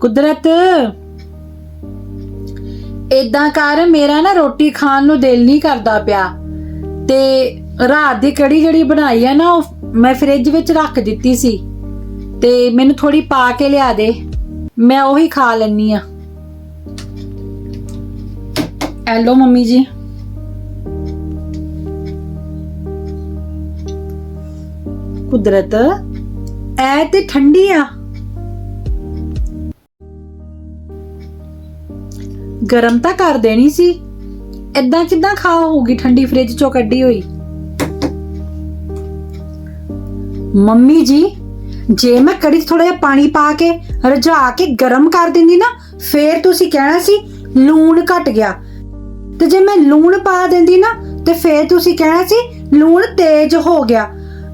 ਕੁਦਰਤ। ਇਦਾਂ ਕਰ, ਮੇਰਾ ਨਾ ਰੋਟੀ ਖਾਣ ਨੂੰ ਦਿਲ ਨਹੀਂ ਕਰਦਾ ਪਿਆ। ਤੇ ਰਾਤ ਦੀ ਕੜੀ ਜਿਹੜੀ ਬਣਾਈ ਆ ਨਾ, ਉਹ ਮੈਂ ਫ੍ਰਿਜ ਵਿੱਚ ਰੱਖ ਦਿੱਤੀ ਸੀ। ਤੇ ਮੈਨੂੰ ਥੋੜੀ ਪਾ ਕੇ ਲਿਆ ਦੇ। ਮੈਂ ਉਹੀ ਖਾ ਲੈਣੀ ਆ। ਹੈਲੋ, ਮੰਮੀ ਜੀ। ਕੁਦਰਤ, ਐ ਤੇ ਠੰਡੀ ਆ। ਗਰਮ ਤਾਂ ਕਰ ਦੇਣੀ ਸੀ। ਇਦਾਂ ਕਿਦਾਂ ਖਾ ਹੋਊਗੀ ਠੰਡੀ ਫ੍ਰਿਜ ਚੋਂ ਕੱਢੀ ਹੋਈ? ਮੰਮੀ ਜੀ, ਜੇ ਮੈਂ ਕੜੀ 'ਚ ਥੋੜਾ ਜਿਹਾ ਪਾਣੀ ਪਾ ਕੇ ਰਝਾ ਕੇ ਗਰਮ ਕਰ ਦਿੰਦੀ ਨਾ, ਫੇਰ ਤੁਸੀਂ ਕਹਿਣਾ ਸੀ ਲੂਣ ਘਟ ਗਿਆ। ਤੇ ਜੇ ਮੈਂ ਲੂਣ ਪਾ ਦਿੰਦੀ ਨਾ, ਤੇ ਫੇਰ ਤੁਸੀਂ ਕਹਿਣਾ ਸੀ ਲੂਣ ਤੇਜ਼ ਹੋ ਗਿਆ।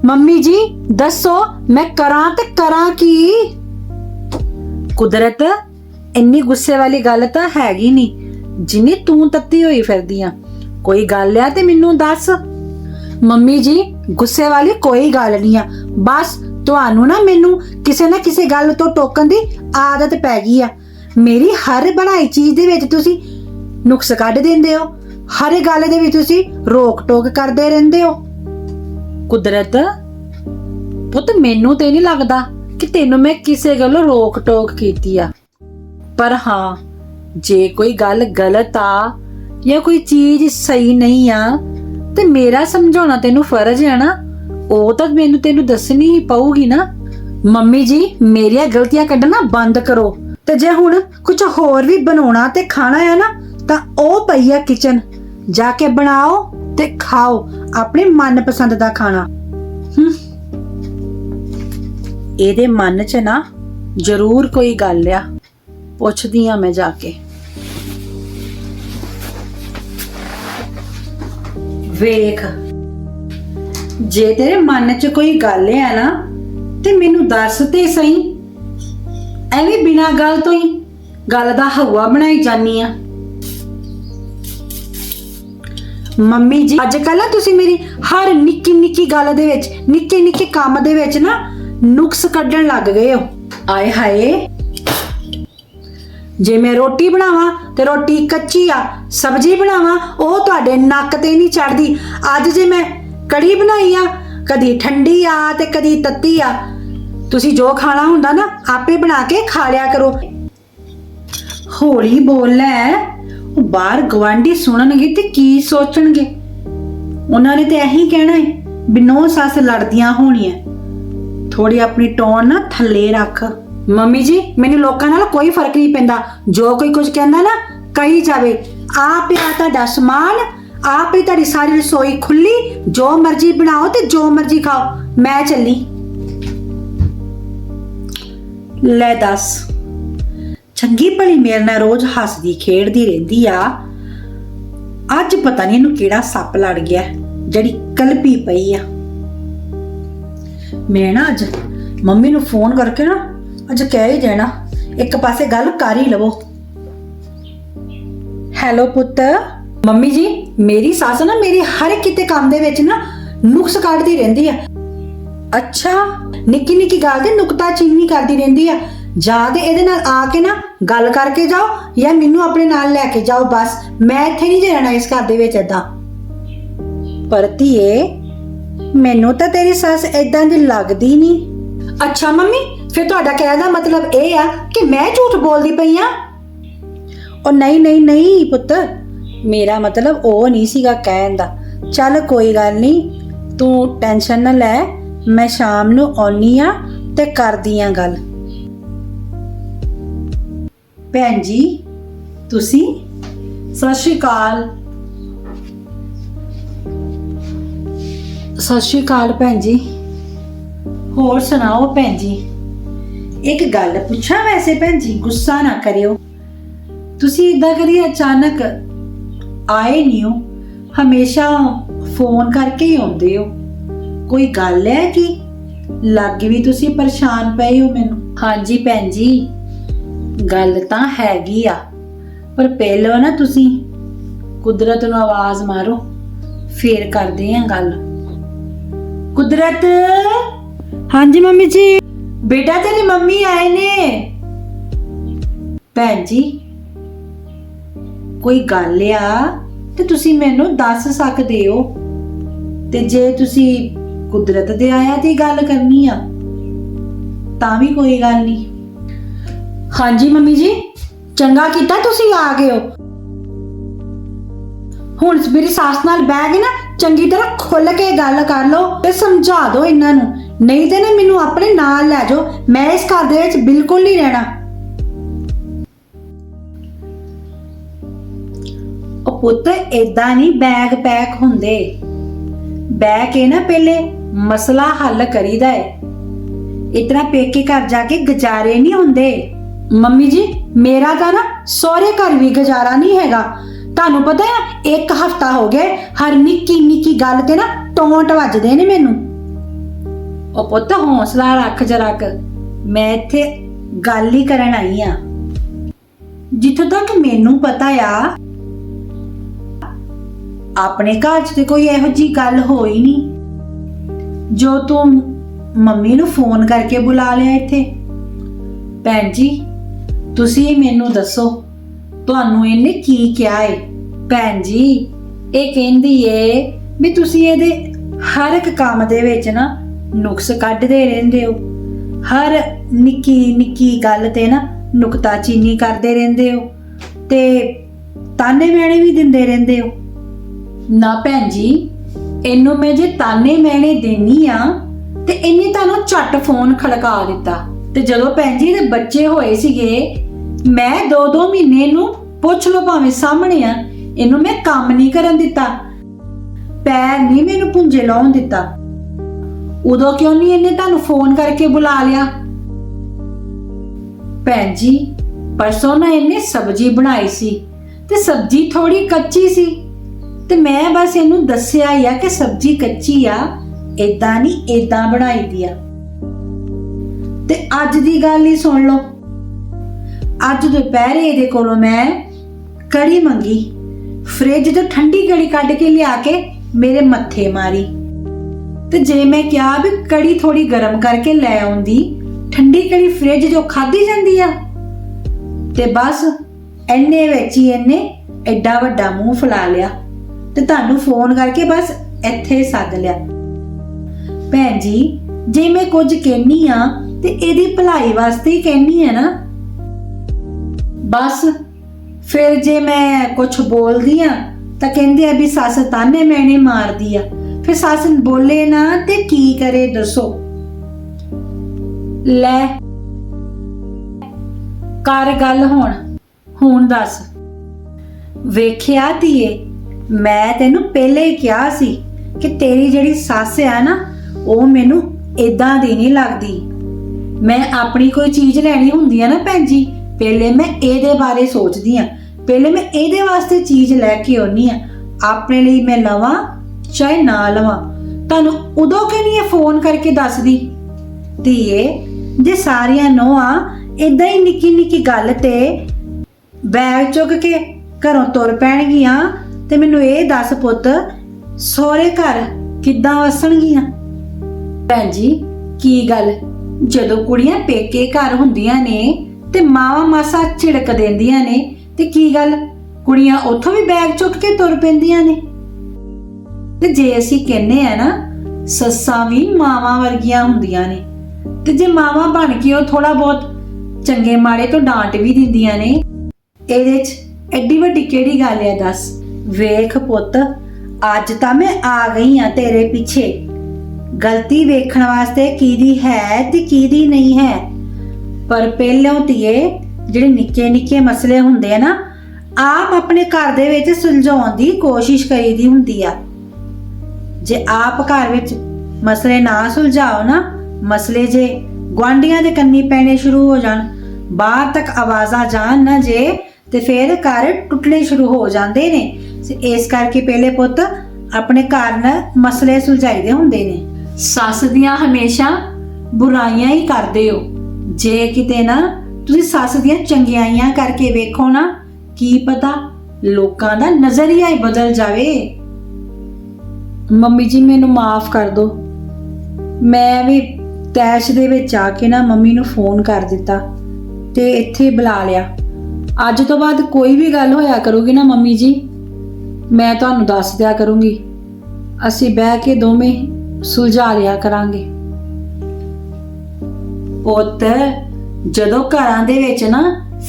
ਮੰਮੀ ਜੀ, ਦੱਸੋ ਮੈਂ ਕਰਾਂ ਤੇ ਕਰਾਂ ਕੀ? ਕੁਦਰਤ ਇੰਨੀ ਗੁੱਸੇ ਵਾਲੀ ਗੱਲ ਤਾਂ ਹੈਗੀ ਨਹੀਂ ਜਿੰਨੀ ਤੂੰ ਤੱਤੀ ਹੋਈ ਫਿਰਦੀ ਆ ਕੋਈ ਗੱਲ ਆ ਤੇ ਮੈਨੂੰ ਦੱਸ। ਮੰਮੀ ਜੀ, ਗੁੱਸੇ ਵਾਲੀ ਕੋਈ ਗੱਲ ਨਹੀਂ ਆ। ਬਸ ਤੁਹਾਨੂੰ ਨਾ ਮੈਨੂੰ ਕਿਸੇ ਨਾ ਕਿਸੇ ਗੱਲ ਤੋਂ ਟੋਕਣ ਦੀ ਆਦਤ ਪੈ ਗਈ ਆ। ਮੇਰੀ ਹਰ ਬਣਾਈ ਚੀਜ਼ ਦੇ ਵਿੱਚ ਤੁਸੀਂ ਨੁਕਸ ਕੱਢ ਦਿੰਦੇ ਹੋ। ਹਰ ਗੱਲ ਦੇ ਵਿੱਚ ਤੁਸੀਂ ਰੋਕ ਟੋਕ ਕਰਦੇ ਰਹਿੰਦੇ ਹੋ। ਕੁਦਰਤ, ਪੁੱਤ ਮੈਨੂੰ ਤੇ ਨਹੀਂ ਲੱਗਦਾ ਕਿ ਤੈਨੂੰ ਮੈਂ ਕਿਸੇ ਗੱਲੋਂ ਰੋਕ ਟੋਕ ਕੀਤੀ ਆ। ਪਰ ਹਾਂ, ਜੇ ਕੋਈ ਗੱਲ ਗਲਤ ਆ ਜਾਂ ਕੋਈ ਚੀਜ਼ ਸਹੀ ਨਹੀਂ ਆ, ਤੇ ਮੇਰਾ ਸਮਝਾਉਣਾ ਤੈਨੂੰ ਫਰਜ਼ ਹੈ ਨਾ। ਉਹ ਤਾਂ ਮੈਨੂੰ ਤੈਨੂੰ ਦੱਸਣੀ ਹੀ ਪਊਗੀ ਨਾ। ਮੰਮੀ ਜੀ, ਮੇਰੀਆਂ ਗਲਤੀਆਂ ਕੱਢਣਾ ਬੰਦ ਕਰੋ। ਤੇ ਜੇ ਹੁਣ ਕੁਝ ਹੋਰ ਵੀ ਬਣਾਉਣਾ ਤੇ ਖਾਣਾ ਹੈ ਨਾ, ਤਾਂ ਉਹ ਪਈ ਆ ਕਿਚਨ ਜਾ ਕੇ ਬਣਾਓ ਤੇ ਖਾਓ ਆਪਣੇ ਮਨਪਸੰਦ ਦਾ ਖਾਣਾ। ਹੂੰ। ਇਹਦੇ ਮਨ 'ਚ ਨਾ ਜ਼ਰੂਰ ਕੋਈ ਗੱਲ ਆ। ਪੁੱਛਦੀ ਆ ਮੈਂ ਜਾ ਕੇ। ਵੇਖ, ਜੇ ਤੇਰੇ ਮਨ 'ਚ ਕੋਈ ਗੱਲ ਹੈ ਨਾ, ਤੇ ਮੈਨੂੰ ਦੱਸ ਤੇ ਸਹੀ। ਐਵੇਂ ਬਿਨਾਂ ਗੱਲ ਤੋਂ ਹੀ ਗੱਲ ਦਾ ਹਵਾ ਬਣਾਈ ਜਾਨੀ ਆ। ਮੰਮੀ ਜੀ ਅੱਜ ਕੱਲ ਨਾ ਤੁਸੀਂ ਮੇਰੀ ਹਰ ਨਿੱਕੀ ਨਿੱਕੀ ਗੱਲ ਦੇ ਵਿੱਚ ਨਿੱਕੇ ਨਿੱਕੇ ਕੰਮ ਦੇ ਵਿੱਚ ਨਾ ਨੁਕਸ ਕੱਢਣ ਲੱਗ ਗਏ ਹੋ। ਆਏ ਹਾਏ। ਜੇ ਮੈਂ ਰੋਟੀ ਬਣਾਵਾਂ ਤੇ ਰੋਟੀ ਕੱਚੀ ਆ, ਸਬਜ਼ੀ ਬਣਾਵਾਂ, ਉਹ ਤੁਹਾਡੇ ਨੱਕ ਤੇ ਨਹੀਂ ਚੜਦੀ ਅੱਜ ਜੇ ਮੈਂ ਕੜੀ ਬਣਾਈ ਆ, ਕਦੀ ਠੰਡੀ ਆ ਤੇ ਕਦੀ ਤੱਤੀ ਆ, ਤੁਸੀਂ ਜੋ ਖਾਣਾ ਹੁੰਦਾ ਨਾ, ਆਪੇ ਬਣਾ ਕੇ ਖਾ ਲਿਆ ਕਰੋ। ਹੌਲੀ ਬੋਲ ਲੈ, ਉਹ ਬਾਹਰ ਗਵਾਂਢੀ ਸੁਣਨਗੇ ਤੇ ਕੀ ਸੋਚਣਗੇ? ਉਹਨਾਂ ਨੇ ਤੇ ਇਹੀ ਕਹਿਣਾ ਹੈ ਬਿਨੋ ਸੱਸ ਲੜਦੀਆਂ ਹੋਣੀਆਂ। ਥੋੜੀ ਆਪਣੀ ਟੋਨ ਨਾ ਥੱਲੇ ਰੱਖ। ਮੰਮੀ ਜੀ, ਮੈਨੂੰ ਲੋਕਾਂ ਨਾਲ ਕੋਈ ਫ਼ਰਕ ਨਹੀਂ ਪੈਂਦਾ। ਜੋ ਕੋਈ ਕੁਝ ਕਹਿੰਦਾ ਨਾ, ਕਹੀ ਜਾਵੇ। ਆਪ ਹੀ ਆ ਤੁਹਾਡਾ ਸਮਾਨ, ਆਪ ਹੀ ਤੁਹਾਡੀ ਸਾਰੀ ਰਸੋਈ ਖੁੱਲੀ ਜੋ ਮਰਜ਼ੀ ਬਣਾਓ ਤੇ ਜੋ ਮਰਜ਼ੀ ਖਾਓ। ਮੈਂ ਚੱਲੀ। ਲੈ ਦੱਸ। ਚੰਗੀ ਭਲੀ ਮੇਰੇ ਨਾਲ ਰੋਜ਼ ਹੱਸਦੀ, ਖੇਡਦੀ ਰਹਿੰਦੀ ਆ। ਅੱਜ ਪਤਾ ਨਹੀਂ ਇਹਨੂੰ ਕਿਹੜਾ ਸੱਪ ਲੜ ਗਿਆ, ਜਿਹੜੀ ਕਲਪੀ ਪਈ ਆ। ਮੈਂ ਨਾ ਅੱਜ ਮੰਮੀ ਨੂੰ ਫੋਨ ਕਰਕੇ ਨਾ ਅੱਜ ਕਹਿ ਹੀ ਦੇਣਾ, ਇੱਕ ਪਾਸੇ ਗੱਲ ਕਰ ਹੀ ਲਵੋ। ਹੈਲੋ ਪੁੱਤ। ਮੰਮੀ ਜੀ, ਮੇਰੀ ਸੱਸ ਨਾ ਮੇਰੀ ਹਰ ਇੱਕ ਕਿਤੇ ਕੰਮ ਦੇ ਵਿੱਚ ਨਾ ਨੁਕਸ ਕੱਢਦੀ ਰਹਿੰਦੀ ਆ। ਅੱਛਾ, ਨਿੱਕੀ ਨਿੱਕੀ ਗੱਲ ਤੇ ਨੁਕਤਾ ਚੀਨੀ ਕਰਦੀ ਰਹਿੰਦੀ ਆ। ਜਾਂ ਤੇ ਇਹਦੇ ਨਾਲ ਆ ਕੇ ਨਾ ਗੱਲ ਕਰਕੇ ਜਾਓ ਜਾਂ ਮੈਨੂੰ ਆਪਣੇ ਨਾਲ ਲੈ ਕੇ ਜਾਓ, ਬਸ। ਮੈਂ ਇੱਥੇ ਨਹੀਂ ਜੇ ਰਹਿਣਾ ਇਸ ਘਰ ਦੇ ਵਿੱਚ ਏਦਾਂ। ਪਰ ਧੀਏ, ਮੈਨੂੰ ਤਾਂ ਤੇਰੀ ਸੱਸ ਏਦਾਂ ਦੀ ਲੱਗਦੀ ਨਹੀਂ। ਅੱਛਾ ਮੰਮੀ ਫਿਰ ਤੁਹਾਡਾ ਕਹਿਣ ਦਾ ਮਤਲਬ ਇਹ ਆ ਕਿ ਮੈਂ ਝੂਠ ਬੋਲਦੀ ਪਈ ਆ? ਉਹ ਨਹੀਂ ਨਹੀਂ ਨਹੀਂ ਪੁੱਤ। ਮੇਰਾ ਮਤਲਬ ਉਹ ਨਹੀਂ ਸੀਗਾ ਕਹਿਣ ਦਾ। ਚੱਲ ਕੋਈ ਗੱਲ ਨਹੀਂ, ਤੂੰ ਟੈਨਸ਼ਨ ਨਾ ਲੈ, ਮੈਂ ਸ਼ਾਮ ਨੂੰ ਆਉਣੀ ਆ ਤੇ ਕਰਦੀ ਆ ਗੱਲ। ਭੈਣ ਜੀ, ਤੁਸੀਂ? ਸਤਿ ਸ਼੍ਰੀ ਅਕਾਲ। ਸਤਿ ਸ਼੍ਰੀ ਅਕਾਲ ਭੈਣ ਜੀ। ਹੋਰ ਸੁਣਾਓ ਭੈਣ ਜੀ? ਇੱਕ ਗੱਲ ਪੁੱਛਾਂ ਵੈਸੇ ਭੈਣ ਜੀ ਗੁੱਸਾ ਨਾ ਕਰਿਓ। ਤੁਸੀਂ ਇਦਾਂ ਕਰੀ ਅਚਾਨਕ ਆਏ ਨਹੀਂ ਹੋ। ਹਮੇਸ਼ਾ ਫੋਨ ਕਰਕੇ ਹੀ ਆਉਂਦੇ ਹੋ। ਕੋਈ ਗੱਲ ਹੈ ਕਿ ਲੱਗ ਵੀ ਤੁਸੀਂ ਪਰੇਸ਼ਾਨ ਪਏ ਹੋ ਮੈਨੂੰ? ਹਾਂਜੀ ਭੈਣ ਜੀ ਗੱਲ ਤਾਂ ਹੈਗੀ ਆ। ਪਰ ਪਹਿਲਾਂ ਨਾ ਤੁਸੀਂ ਕੁਦਰਤ ਨੂੰ ਆਵਾਜ਼ ਮਾਰੋ ਫੇਰ ਕਰਦੇ ਆਂ ਗੱਲ। ਕੁਦਰਤ? ਹਾਂਜੀ ਮੰਮੀ ਜੀ। ਬੇਟਾ ਤੇਰੀ ਮੰਮੀ ਆਏ ਨੇ। ਭੈਣ ਜੀ, ਕੋਈ ਗੱਲ ਆ ਤੇ ਤੁਸੀਂ ਮੈਨੂੰ ਦੱਸ ਸਕਦੇ ਹੋ। ਤੇ ਜੇ ਤੁਸੀਂ ਕੁਦਰਤ ਦੇ ਆਇਆ ਦੀ ਗੱਲ ਕਰਨੀ ਆ, ਤਾਂ ਵੀ ਕੋਈ ਗੱਲ ਨਹੀਂ। ਹਾਂਜੀ ਮੰਮੀ ਜੀ, ਚੰਗਾ ਕੀਤਾ ਤੁਸੀਂ ਆ ਗਏ ਹੋ। ਹੁਣ ਮੇਰੀ ਸੱਸ ਨਾਲ ਬਹਿ ਕੇ ਨਾ ਚੰਗੀ ਤਰ੍ਹਾਂ ਖੁੱਲ ਕੇ ਗੱਲ ਕਰ ਲਓ ਤੇ ਸਮਝਾ ਦਿਓ ਇਹਨਾਂ ਨੂੰ। ਨਹੀਂ ਤੇ ਨਾ ਮੈਨੂੰ ਆਪਣੇ ਨਾਲ ਲੈ ਜਾਓ। ਮੈਂ ਇਸ ਘਰ ਦੇ ਵਿੱਚ ਬਿਲਕੁਲ ਨਹੀਂ ਰਹਿਣਾ। ਉਹ ਪੁੱਤ, ਏਦਾਂ ਨਹੀਂ ਬੈਗ ਪੈਕ ਹੁੰਦੇ। ਬਹਿ ਕੇ ਨਾ ਪਹਿਲੇ ਮਸਲਾ ਹੱਲ ਕਰੀਦਾ ਹੈ ਇਤਨਾ ਪੇਕੇ ਘਰ ਜਾ ਕੇ ਗੁਜ਼ਾਰੇ ਨਹੀਂ ਹੁੰਦੇ। ਮੰਮੀ ਜੀ, ਮੇਰਾ ਤਾਂ ਨਾ ਸਹੁਰੇ ਘਰ ਵੀ ਗੁਜ਼ਾਰਾ ਨਹੀਂ ਹੈਗਾ। ਤੁਹਾਨੂੰ ਪਤਾ ਹੈ, ਇੱਕ ਹਫਤਾ ਹੋ ਗਿਆ ਹਰ ਨਿੱਕੀ ਨਿੱਕੀ ਗੱਲ ਤੇ ਨਾ ਟੋਂਟ ਵੱਜਦੇ ਨੇ ਮੈਨੂੰ। ਉਹ ਪੁੱਤ ਹੌਸਲਾ ਰੱਖ ਜਰਾ ਕ। ਮੈਂ ਇੱਥੇ ਗੱਲ ਹੀ ਕਰਨ ਆਈ ਆ। ਜਿੱਥੋਂ ਤੱਕ ਮੈਨੂੰ ਪਤਾ ਆ, ਆਪਣੇ ਘਰ 'ਚ ਤੇ ਕੋਈ ਇਹੋ ਜੀ ਗੱਲ ਹੋਈ ਨਹੀਂ। ਜੋ ਤੂੰ ਮੰਮੀ ਨੂੰ ਫੋਨ ਕਰਕੇ ਬੁਲਾ ਲਿਆ ਇੱਥੇ। ਭੈਣ ਜੀ, ਤੁਸੀਂ ਮੈਨੂੰ ਦੱਸੋ, ਤੁਹਾਨੂੰ ਇਹਨੇ ਕੀ ਕਿਹਾ ਏ? ਭੈਣ ਜੀ, ਇਹ ਕਹਿੰਦੀ ਏ ਵੀ ਤੁਸੀਂ ਇਹਦੇ ਹਰ ਇੱਕ ਕੰਮ ਦੇ ਵਿੱਚ ਨਾ ਨੁਕਸ ਕੱਢਦੇ ਰਹਿੰਦੇ ਹੋ। ਹਰ ਨਿੱਕੀ ਨਿੱਕੀ ਗੱਲ ਤੇ ਨਾ ਨੁਕਤਾ ਕਰਦੇ ਰਹਿੰਦੇ ਹੋ ਤੇ ਤਾਨੇ ਮੈਣੇ ਵੀ ਦਿੰਦੇ ਰਹਿੰਦੇ ਹੋ। ਨਾ ਭੈਣ ਜੀ, ਇਹਨੂੰ ਮੈਂ ਜੇ ਤਾਨੇ ਮੈਣੇ ਦੇਣੀ ਆ ਤੇ ਇਹਨੇ ਤੁਹਾਨੂੰ ਝੱਟ ਫੋਨ ਖੜਕਾ ਦਿੱਤਾ। ਤੇ ਜਦੋਂ ਭੈਣ ਜੀ ਦੇ ਬੱਚੇ ਹੋਏ ਸੀਗੇ, ਮੈਂ ਦੋ ਦੋ ਮਹੀਨੇ ਨੂੰ ਪੁੱਛ ਲਓ ਭਾਵੇਂ ਸਾਹਮਣੇ ਆ, ਇਹਨੂੰ ਮੈਂ ਕੰਮ ਨਹੀਂ ਕਰਨ ਦਿੱਤਾ। ਪੈਰ ਨਹੀਂ ਮੈਨੂੰ ਪੁੰਜੇ ਲਾਉਣ ਦਿੱਤਾ। ਉਦੋਂ ਕਿਉਂ ਨਹੀਂ ਇਹਨੇ ਤੁਹਾਨੂੰ ਫੋਨ ਕਰਕੇ ਬੁਲਾ ਲਿਆ? ਭੈਣ ਜੀ, ਪਰਸੋਂ ਨਾ ਇਹਨੇ ਸਬਜ਼ੀ ਬਣਾਈ ਸੀ ਤੇ ਸਬਜ਼ੀ ਥੋੜੀ ਕੱਚੀ ਸੀ ਤੇ ਮੈਂ ਬਸ ਇਹਨੂੰ ਦੱਸਿਆ ਹੀ ਆ ਕਿ ਸਬਜ਼ੀ ਕੱਚੀ ਆ ਇਦਾਂ ਨਹੀਂ ਇਦਾਂ ਬਣਾਈ ਦੀ ਆ। ਤੇ ਅੱਜ ਦੀ ਗੱਲ ਹੀ ਸੁਣ ਲਓ। ਅੱਜ ਦੁਪਹਿਰੇ ਇਹਦੇ ਕੋਲੋਂ ਮੈਂ ਕੜੀ ਮੰਗੀ। ਫ੍ਰਿਜ ਤੋਂ ਠੰਡੀ ਕੜੀ ਕੱਢ ਕੇ ਲਿਆ ਕੇ ਮੇਰੇ ਮੱਥੇ ਮਾਰੀ। ਤੇ ਜੇ ਮੈਂ ਕਿਹਾ ਵੀ ਕੜੀ ਥੋੜੀ ਗਰਮ ਕਰਕੇ ਲੈ ਆਉਂਦੀ, ਠੰਡੀ ਕੜੀ ਫ੍ਰਿਜ ਜੋ ਖਾਦੀ ਜਾਂਦੀ ਆ? ਤੇ ਬਸ ਐਨੇ ਵਿੱਚ ਹੀ ਇਹਨੇ ਐਡਾ ਵੱਡਾ ਮੂੰਹ ਫੁਲਾ ਲਿਆ ਤੇ ਤੁਹਾਨੂੰ ਫੋਨ ਕਰਕੇ ਬਸ ਇੱਥੇ ਸੱਦ ਲਿਆ। ਭੈਣ ਜੀ, ਜੇ ਮੈਂ ਕੁਝ ਕਹਿਨੀ ਆ ਤੇ ਇਹਦੀ ਭਲਾਈ ਵਾਸਤੇ ਹੀ ਕਹਿਨੀ ਆ ਨਾ। ਬਸ, ਫਿਰ ਜੇ ਮੈਂ ਕੁਝ ਬੋਲਦੀ ਆ ਤਾਂ ਕਹਿੰਦੇ ਆ ਵੀ ਸੱਸ ਤਾਨੇ ਮੈਨੇ ਮਾਰਦੀ ਆ। ਫਿਰ ਸੱਸ ਬੋਲੇ ਨਾ ਤੇ ਕੀ ਕਰੇ ਦੱਸੋ? ਲੈ, ਕਰ ਗੱਲ ਹੁਣ ਹੁਣ ਦੱਸ। ਵੇਖਿਆ ਧੀਏ, ਮੈਂ ਤੈਨੂੰ ਪਹਿਲੇ ਹੀ ਕਿਹਾ ਸੀ ਕਿ ਤੇਰੀ ਜਿਹੜੀ ਸੱਸ ਆ ਨਾ, ਉਹ ਮੈਨੂੰ ਇਦਾਂ ਦੀ ਨਹੀਂ ਲੱਗਦੀ। ਮੈਂ ਆਪਣੀ ਕੋਈ ਚੀਜ਼ ਲੈਣੀ ਹੁੰਦੀ ਆ ਨਾ ਭੈਣ ਜੀ, ਪਹਿਲੇ ਮੈਂ ਇਹਦੇ ਬਾਰੇ ਸੋਚਦੀ ਆ। ਪਹਿਲੇ ਮੈਂ ਇਹਦੇ ਵਾਸਤੇ ਚੀਜ਼ ਲੈ ਕੇ ਆਉਣੀ ਆ। ਆਪਣੇ ਲਈ ਮੈਂ ਲਵਾਂ ਚਾਹੇ ਨਾ ਲਵਾਂ। ਤੁਹਾਨੂੰ ਉਦੋਂ ਕਿ ਨਹੀਂ ਇਹ ਫੋਨ ਕਰਕੇ ਦੱਸਦੀ? ਧੀਏ, ਜੇ ਸਾਰੀਆਂ ਨੋਆਂ ਇਦਾਂ ਹੀ ਨਿੱਕੀ ਨਿੱਕੀ ਗੱਲ ਤੇ ਬੈਗ ਚੁੱਕ ਕੇ ਘਰੋਂ ਤੁਰ ਪੈਣਗੀਆਂ, ਤੇ ਮੈਨੂੰ ਇਹ ਦੱਸ ਪੁੱਤ, ਸਹੁਰੇ ਘਰ ਕਿੱਦਾਂ ਵਸਣਗੀਆਂ? ਭੈਣ ਜੀ, ਕੀ ਗੱਲ? ਜਦੋਂ ਕੁੜੀਆਂ ਪੇਕੇ ਘਰ ਹੁੰਦੀਆਂ ਨੇ, ਤੇ ਮਾਵਾ ਮਾਸਾ ਝਿੜਕ ਦਿੰਦੀਆਂ ਨੇ, ਤੇ ਕੀ ਗੱਲ? ਕੁੜੀਆਂ ਉੱਥੋਂ ਵੀ ਬੈਗ ਚੁੱਕ ਕੇ ਤੁਰ ਪੈਂਦੀਆਂ ਨੇ। ਤੇ ਜੇ ਅਸੀਂ ਕਹਿੰਨੇ ਆ ਨਾ, ਸੱਸਾਂ ਵੀ ਮਾਵਾਂ ਵਰਗੀਆਂ ਹੁੰਦੀਆਂ ਨੇ। ਤੇ ਜੇ ਮਾਵਾਂ ਬਣ ਕੇ ਉਹ ਥੋੜਾ ਬਹੁਤ ਚੰਗੇ ਮਾੜੇ ਤੋਂ ਡਾਂਟ ਵੀ ਦਿੰਦੀਆਂ ਨੇ, ਇਹਦੇ 'ਚ ਐਡੀ ਵੱਡੀ ਕਿਹੜੀ ਗੱਲ ਹੈ ਦੱਸ? ਵੇਖ ਪੁੱਤ, ਅੱਜ ਤਾਂ ਮੈਂ ਆ ਗਈ ਆ ਤੇਰੇ ਪਿੱਛੇ। ਗਲਤੀ ਵੇਖਣ ਵਾਸਤੇ ਕਿਹਦੀ ਹੈ ਤੇ ਕਿਹਦੀ ਨਹੀਂ ਹੈ। ਪਰ ਪਹਿਲਾਂ ਧੀਏ, ਜਿਹੜੇ ਨਿੱਕੇ ਨਿੱਕੇ ਮਸਲੇ ਹੁੰਦੇ ਆ ਨਾ, ਆਪ ਆਪਣੇ ਘਰ ਦੇ ਵਿੱਚ ਸੁਲਝਾਉਣ ਦੀ ਕੋਸ਼ਿਸ਼ ਕਰੀਦੀ ਹੁੰਦੀ ਆ। ਜੇ ਆਪ ਘਰ ਵਿੱਚ ਮਸਲੇ ਨਾ ਸੁਲਝਾਓ ਨਾ, ਮਸਲੇ ਜੇ ਗੁਆਂਢੀਆਂ ਦੇ ਕੰਨੀ ਪੈਣੇ ਸ਼ੁਰੂ ਹੋ ਜਾਣ, ਬਾਹਰ ਤੱਕ ਆਵਾਜ਼ਾਂ ਜਾਣ ਨਾ ਜੇ, ਤੇ ਫਿਰ ਘਰ ਟੁੱਟਣੇ ਸ਼ੁਰੂ ਹੋ ਜਾਂਦੇ ਨੇ। ਇਸ ਕਰਕੇ ਪਹਿਲੇ ਪੁੱਤ ਆਪਣੇ ਘਰ ਨਾਲ ਮਸਲੇ ਸੁਲਝਾਈਦੇ ਹੁੰਦੇ ਨੇ। ਸੱਸ ਦੀਆਂ ਹਮੇਸ਼ਾ ਬੁਰਾਈਆਂ ਹੀ ਕਰਦੇ ਹੋ। ਜੇ ਕਿਤੇ ਨਾ ਤੁਸੀਂ ਸੱਸ ਦੀਆਂ ਚੰਗਿਆਈਆਂ ਕਰਕੇ ਵੇਖੋ ਨਾ, ਕੀ ਪਤਾ ਲੋਕਾਂ ਦਾ ਨਜ਼ਰੀਆ ਹੀ ਬਦਲ ਜਾਵੇ। ਮੰਮੀ ਜੀ, ਮੈਨੂੰ ਮਾਫ ਕਰ ਦਿਓ। ਮੈਂ ਵੀ ਤੈਸ਼ ਦੇ ਵਿੱਚ ਆ ਕੇ ਨਾ ਮੰਮੀ ਨੂੰ ਫੋਨ ਕਰ ਦਿੱਤਾ ਤੇ ਇੱਥੇ ਬੁਲਾ ਲਿਆ। ਅੱਜ ਤੋਂ ਬਾਅਦ ਕੋਈ ਵੀ ਗੱਲ ਹੋਇਆ ਕਰੂਗੀ ਨਾ ਮੰਮੀ ਜੀ, ਮੈਂ ਤੁਹਾਨੂੰ ਦੱਸ ਦਿਆ ਕਰੂੰਗੀ। ਅਸੀਂ ਬਹਿ ਕੇ ਦੋਵੇਂ ਸੁਲਝਾ ਲਿਆ ਕਰਾਂਗੇ। ਪੁੱਤ, ਜਦੋਂ ਘਰਾਂ ਦੇ ਵਿੱਚ ਨਾ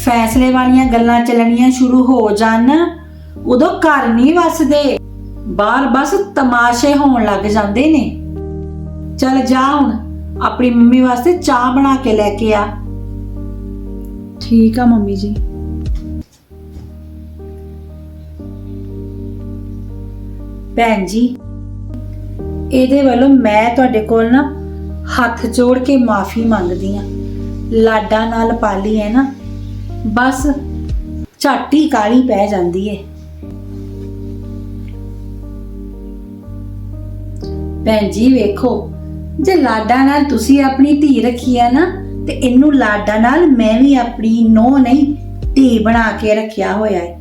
ਫੈਸਲੇ ਵਾਲੀਆਂ ਗੱਲਾਂ ਚੱਲਣੀਆਂ ਸ਼ੁਰੂ ਹੋ ਜਾਣ, ਉਦੋਂ ਘਰ ਨਹੀਂ ਵਸਦੇ। ਬਾਹਰ ਬਸ ਤਮਾਸ਼ੇ ਹੋਣ ਲੱਗ ਜਾਂਦੇ ਨੇ। ਚੱਲ ਜਾ ਹੁਣ ਆਪਣੀ ਮੰਮੀ ਵਾਸਤੇ ਚਾਹ ਬਣਾ ਕੇ ਲੈ ਕੇ ਆ। ਠੀਕ ਆ ਮੰਮੀ ਜੀ। ਭੈਣ ਜੀ ਇਹਦੇ ਵੱਲੋਂ ਮੈਂ ਤੁਹਾਡੇ ਕੋਲ ਨਾ ਹੱਥ ਜੋੜ ਕੇ ਮਾਫੀ ਮੰਗਦੀ ਆ ਲਾਡਾ ਨਾਲ ਪਾਲੀ ਹੈ ਨਾ ਬਸ ਝਾਟੀ ਕਾਲੀ ਪੈ ਜਾਂਦੀ ਏ। ਭੈਣ ਜੀ ਵੇਖੋ, ਜੇ ਲਾਡਾ ਨਾਲ ਤੁਸੀਂ ਆਪਣੀ ਧੀ ਰੱਖੀ ਆ ਨਾ, ਤੇ ਇਹਨੂੰ ਲਾਡਾ ਨਾਲ ਮੈਂ ਵੀ ਆਪਣੀ ਨੋ ਨਹੀਂ, ਧੀ ਬਣਾ ਕੇ ਰੱਖਿਆ ਹੋਇਆ ਹੈ।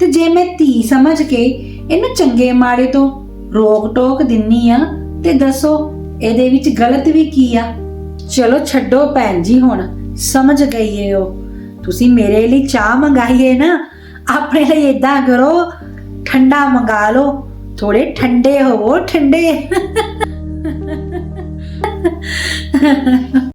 ਤੇ ਜੇ ਮੈਂ ਧੀ ਸਮਝ ਕੇ ਇਹਨੂੰ ਚੰਗੇ ਮਾੜੇ ਤੋਂ ਰੋਕ ਟੋਕ ਦਿੰਨੀ ਆ, ਤੇ ਦੱਸੋ ਇਹਦੇ ਵਿੱਚ ਗਲਤ ਵੀ ਕੀ ਆ? ਚਲੋ ਛੱਡੋ ਭੈਣ ਜੀ ਹੁਣ, ਸਮਝ ਗਈ ਏ ਉਹ। ਤੁਸੀਂ ਮੇਰੇ ਲਈ ਚਾਹ ਮੰਗਾਈਏ ਨਾ, ਆਪਣੇ ਲਈ ਇਦਾਂ ਕਰੋ, ਠੰਡਾ ਮੰਗਾ ਲਓ। ਥੋੜੇ ਠੰਡੇ ਹੋਵੋ ਠੰਡੇ।